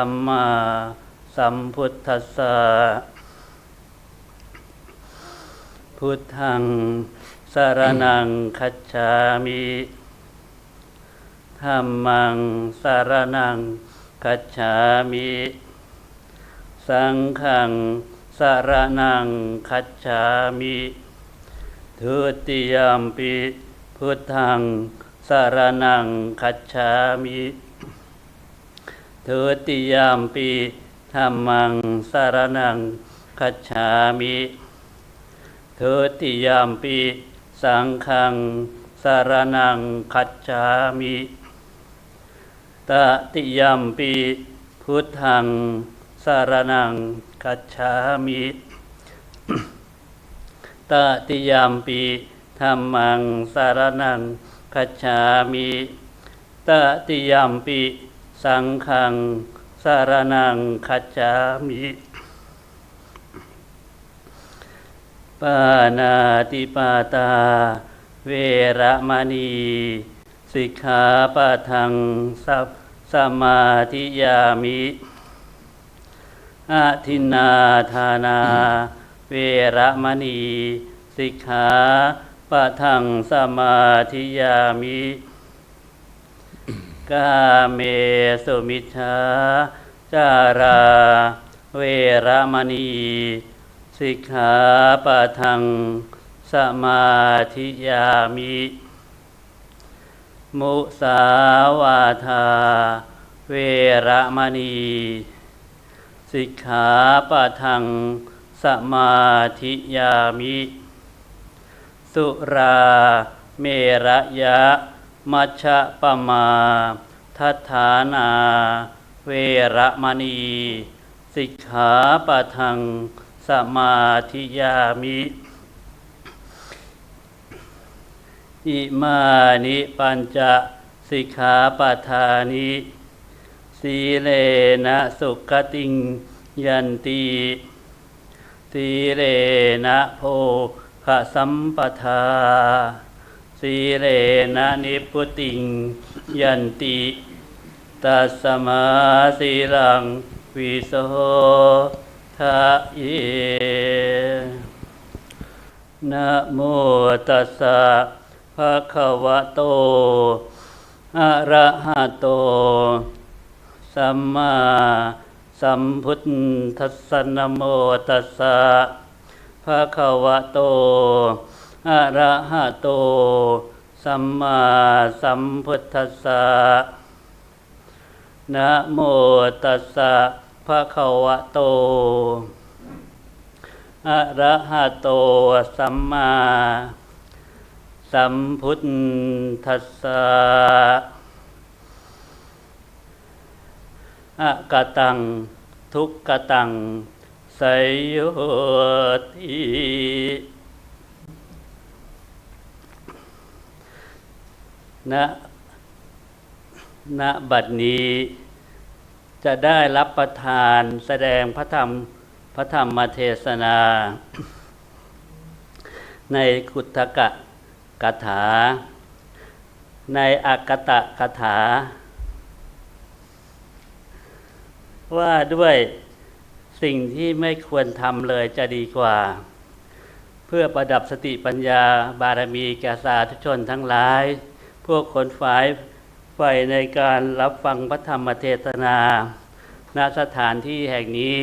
สัมมาสัมพุทธัสสะพุทธังสารนังคัจฉามิธรรมังสารนังคัจฉามิ สังฆังสารนังคัจฉามิทุติยมปิพุทธังสารนังคัจฉามิ ทุติยมปิธรรมังสารนังคัจฉามิทุติยมปิสังฆังสารนังคัจฉามิตติยมปิพุทธังสารนังคัจฉามิตติยามปีธรรมังสารนังคัจฉามิตติยามปี สังฆังสารนังคัจฉามิปานาติปาตา เวรมณีสิกขาปะทังสัพสมาธิยามิอาทินาธานา เวรมณี สิกขาปะทังสมาธิยามิ กาเมสุมิชฌาจารา เวรมณี สิกขาปะทัง สมาธิยามิ มุสาวาทา เวรมณี สิกขาปะทัง สมาธิยามิ สุรา เมระยะ มัชฌะปมา ทัฐานาเวรมณี สิกขาปะทังสมาธิยามิอิมานิปัญจสิกขาปทานิสีเลนะสุขติงยันติสีเลนะโภคสัมปทาสีเลนะนิพุติงยันติ ตัสมาสีลังวิโสทะเยนะโมตัสสะภะคะวะโตอะระหะโต สัมมาสัมพุทธัสสะนะโมตัสสะภะคะวะโตอะระหะโต สัมมาสัมพุทธัสสะ นะโมตัสสะภะคะวะโต อะระหะโตสัมมาสัมพุทธัสสะอะกะตัง ทุกกะตังไสยโยติณ ณบัดนี้จะได้รับประทานแสดงพระธรรมพระธรรมเทศนา ในกุตกะกถา ในอากตะกถา ว่าด้วยสิ่งที่ไม่ควรทำเลยจะดีกว่า เพื่อประดับสติปัญญาบารมีแก่สาธุชนทั้งหลาย พวกคนฝ่าย ใฝ่ในการรับฟังพระธรรมเทศนาณสถานที่แห่งนี้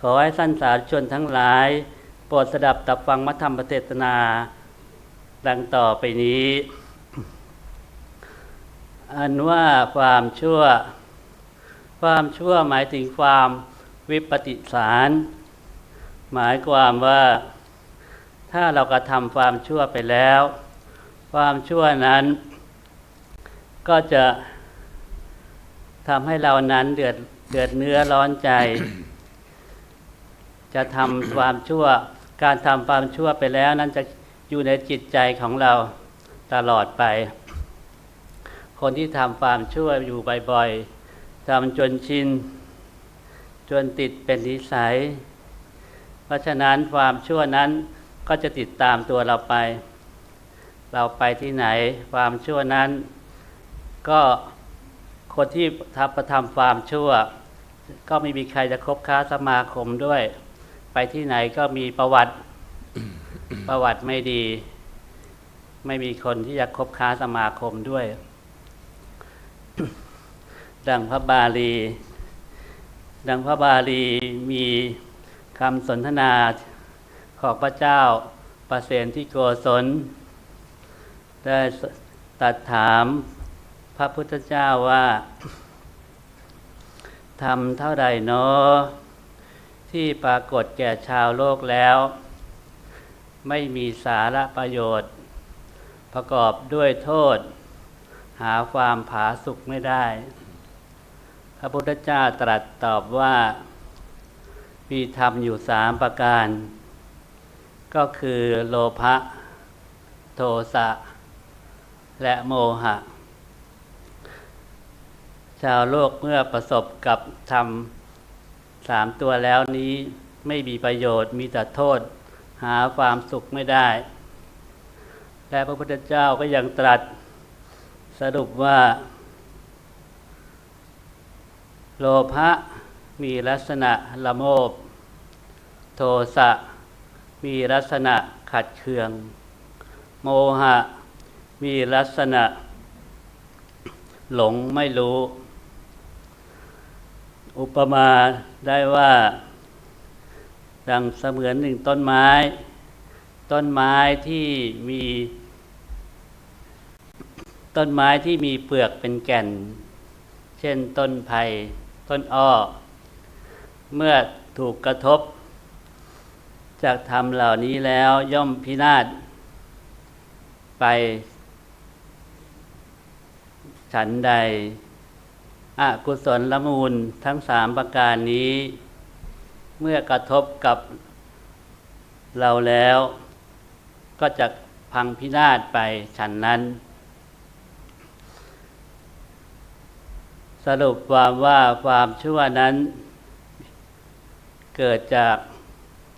ขอให้ท่านสาชนทั้งหลายโปรดสดับตับฟังมัธรรมเทศนา ดังต่อไปนี้ อันว่าความชั่ว ความชั่วหมายถึงความวิปฏิสาร หมายความว่า ถ้าเรากระทำความชั่วไปแล้ว ความชั่วนั้น ก็จะทำให้เรานั้นเดือดเดือดเนื้อร้อนใจ จะทำความชั่ว การทำความชั่วไปแล้วนั้นจะอยู่ในจิตใจของเราตลอดไป คนที่ทำความชั่วอยู่บ่อยๆทำจนชิน จนติดเป็นนิสัย เพราะฉะนั้นความชั่วนั้น ก็จะติดตามตัวเราไป เราไปที่ไหนความชั่วนั้น ก็คนที่ทำประทำความชั่ว ก็ไม่มีใครจะคบค้าสมาคมด้วย ไปที่ไหนก็มีประวัติประวัติไม่ดี ไม่มีคนที่จะคบค้าสมาคมด้วย ดังพระบาลี ดังพระบาลีมีคำสนทนา ของพระเจ้าประเสนที่โกศล ได้ตัดถามพระพุทธเจ้าว่าทำเท่าใดเนาะที่ปรากฏแก่ชาวโลกแล้ว ไม่มีสาระประโยชน์ ประกอบด้วยโทษ หาความผาสุกไม่ได้ พระพุทธเจ้าตรัสตอบว่า มีธรรมอยู่สามประการ ก็คือโลภะโทสะและโมหะ ชาวโลกเมื่อประสบกับธรรมสามตัวแล้วนี้ไม่มีประโยชน์มีแต่โทษหาความสุขไม่ได้ และพระพุทธเจ้าก็ยังตรัสสรุปว่า โลภะมีลักษณะละโมบ โทสะ มีลักษณะขัดเคือง โมหะ มีลักษณะ หลงไม่รู้ อุปมาได้ว่า ดังเสมือนหนึ่งต้นไม้ ต้นไม้ที่มี ต้นไม้ที่มีเปลือกเป็นแก่น เช่นต้นไผ่ต้นอ้อ เมื่อถูกกระทบ จากธรรมเหล่านี้แล้วย่อมพินาศไปฉันใดอกุศลละมูลทั้งสามประการนี้ เมื่อกระทบกับเราแล้ว ก็จะพังพินาศไปฉันนั้น สรุปความว่าความชั่วนั้น เกิดจาก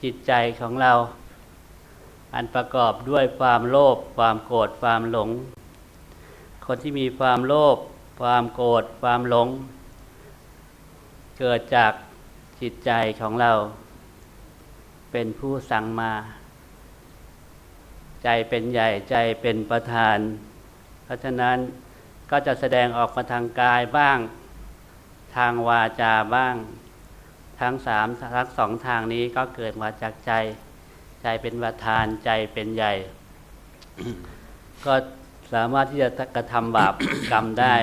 จิตใจของเรา อันประกอบด้วยความโลภความโกรธความหลง คนที่มีความโลภความโกรธความหลง เกิดจากจิตใจของเรา เป็นผู้สั่งมา ใจเป็นใหญ่ใจเป็นประธาน เพราะฉะนั้นก็จะแสดงออกมาทางกายบ้าง ทางวาจาบ้าง ทั้งสามทั้งสองทางนี้ก็เกิดมาจากใจ ใจเป็นประธานใจเป็นใหญ่ ก็สามารถที่จะกระทำบาปกรรมได้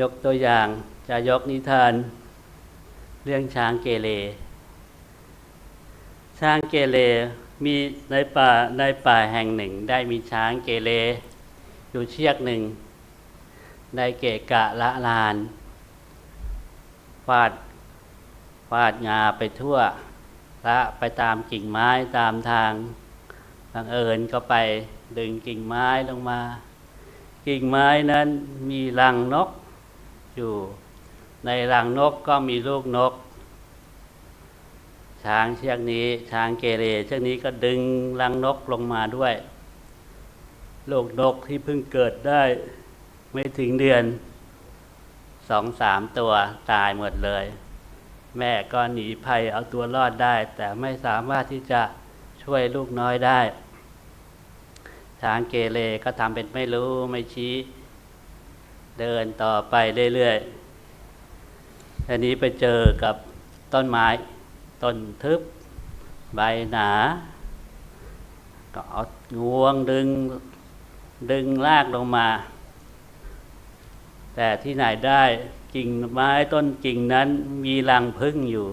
ยกตัวอย่างจะยกนิทาน เรื่องช้างเกเรช้างเกเรมีในป่าในป่าแห่งหนึ่ง ได้มีช้างเกเรอยู่เชือกหนึ่ง ได้เกะกะละลาน ฟาดฟาดงาไปทั่วละไปตามกิ่งไม้ตามทางบังเอิญก็ไปดึงกิ่งไม้ลงมา กิ่งไม้นั้นมีรังนกอยู่ ในรังนกก็มีลูกนก ช้างเชือกนี้ช้างเกเรเชือกนี้ก็ดึงรังนกลงมาด้วย ลูกนกที่เพิ่งเกิดได้ไม่ถึงเดือน สองสามตัวตายหมดเลย แม่ก็หนีภัยเอาตัวรอดได้ แต่ไม่สามารถที่จะช่วยลูกน้อยได้ช้างเกเรก็ทำเป็นไม่รู้ไม่ชี้ เดินต่อไปเรื่อยๆทีนี้ไปเจอกับต้นไม้ ต้นทึบ ใบหนา ก็เอางวงดึงดึงลากลงมา แต่ที่ไหนได้กิ่งไม้ต้นกิ่งนั้นมีรังพึ่งอยู่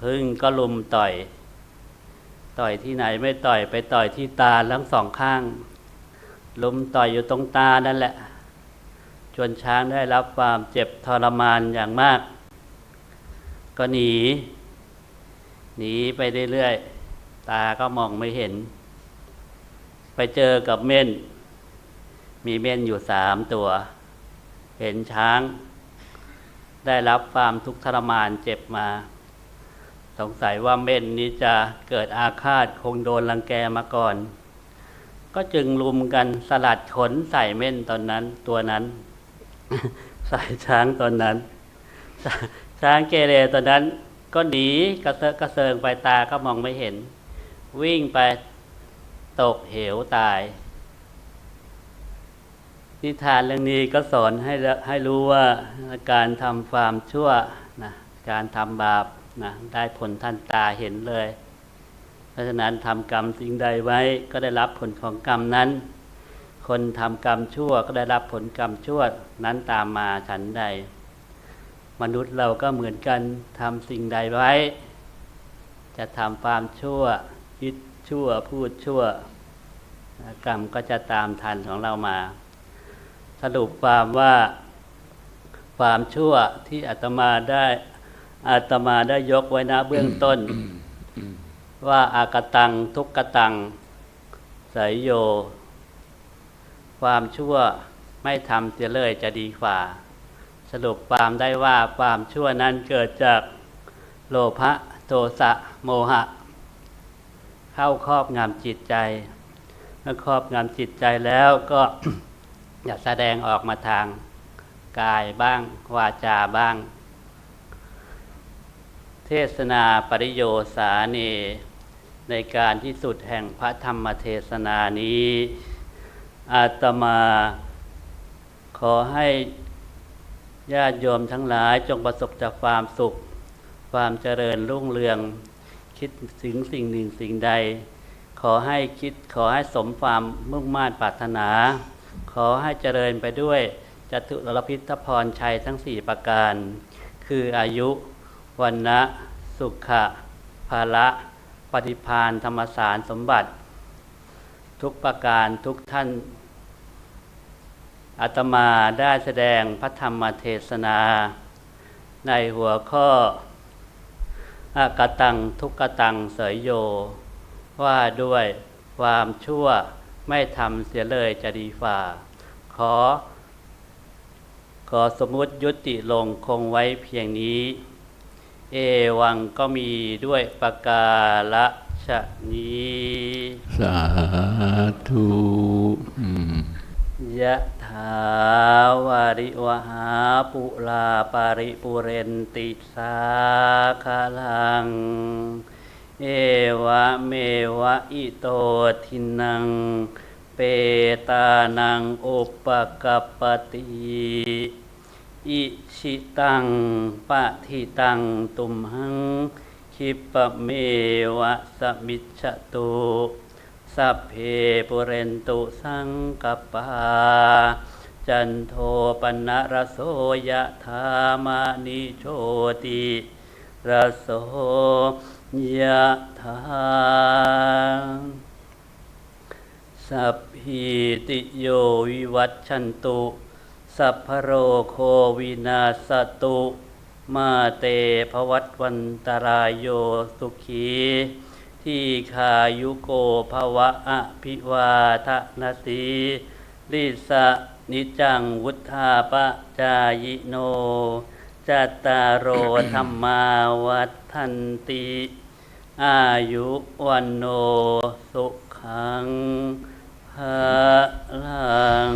พึ่งก็ลุมต่อย ต่อยที่ไหนไม่ต่อยไปต่อยที่ตาทั้งสองข้าง ลุมต่อยอยู่ตรงตานั่นแหละ จนช้างได้รับความเจ็บทรมานอย่างมาก ก็หนี หนีไปเรื่อยๆตาก็มองไม่เห็น ไปเจอกับเม่น มีเม่นอยู่สามตัว เห็นช้าง ได้รับความทุกข์ทรมานเจ็บมา สงสัยว่าเม่นนี้จะเกิดอาฆาตคงโดนรังแกมาก่อน ก็จึงลุมกันสลัดขนใส่เม่นตอนนั้นตัวนั้น ใส่ช้างตอนนั้น ช้างเกเรตอนนั้น ก็หนีกระเซาะกระเซิงไปตาก็มองไม่เห็น วิ่งไปตกเหวตาย นิทานเรื่องนี้ก็สอนให้ให้รู้ว่าการทำความชั่วนะการทำบาปนะได้ผลทันตาเห็นเลย เพราะฉะนั้นทำกรรมสิ่งใดไว้ก็ได้รับผลของกรรมนั้น คนทำกรรมชั่วก็ได้รับผลกรรมชั่วนั้นตามมาฉันใด มนุษย์เราก็เหมือนกันทำสิ่งใดไว้ จะทำความชั่วคิดชั่วพูดชั่ว กรรมก็จะตามทันของเรามา สรุปความว่าความชั่วที่อาตมาได้อาตมาได้ยกไว้นะเบื้องต้น ว่าอากตังทุกกตังสยโย ความชั่วไม่ทำเสียเลยจะดีกว่า สรุปความได้ว่าความชั่วนั้นเกิดจากโลภะโทสะโมหะ เข้าครอบงำจิตใจเมื่อครอบงำจิตใจแล้วก็ อย่าแสดงออกมาทางกายบ้าง วาจาบ้าง เทศนาปริโยสาเนในการที่สุดแห่งพระธรรมเทศนานี้ อาตมาขอให้ญาติโยมทั้งหลายจงประสบจากความสุข ความเจริญรุ่งเรือง คิดถึงสิ่งหนึ่งสิ่งใด ขอให้คิดขอให้สมความมุ่งมา่ปรารถนา ขอให้เจริญไปด้วยจตุรพิทพรชัยทั้งสี่ประการ คืออายุวันนะสุขะภาละปฏิพานธรรมสารสมบัติ ทุกประการทุกท่านอาตมาได้แสดงพระธรรมเทศนา ในหัวข้ออากตังทุกกตังเสยโย ว่าด้วยความชั่ว ไม่ทำเสียเลยจะดีฝ่า ขอ ขอสมมุติยุติลงคงไว้เพียงนี้ เอวังก็มีด้วยประกาละชะนี้สาธุอืมยะถาวาริวหาปุลาปาริปุเรนติสาคาลัง เอวะเมวะอิโตทินัง เปตานังอุปกัปติอิชิตังปะทิตังตุมหังคิปะเมวะสมิจฉตุสัพเพปุเรนตุสังกปาจันโทปนะระโสยะธามานิโชติระโส ยะธาสัพพิติโยวิวัตชันตุ สัพพโรโควินาสตุ มาเตภวัตวันตรายโยสุขีที่คายุโกภวะอภิวาทนาสีลิสะนิจังวุธาปจายโนจัตตารโอธรรมาวัฏทันติ อายุวันโนสุขังพลัง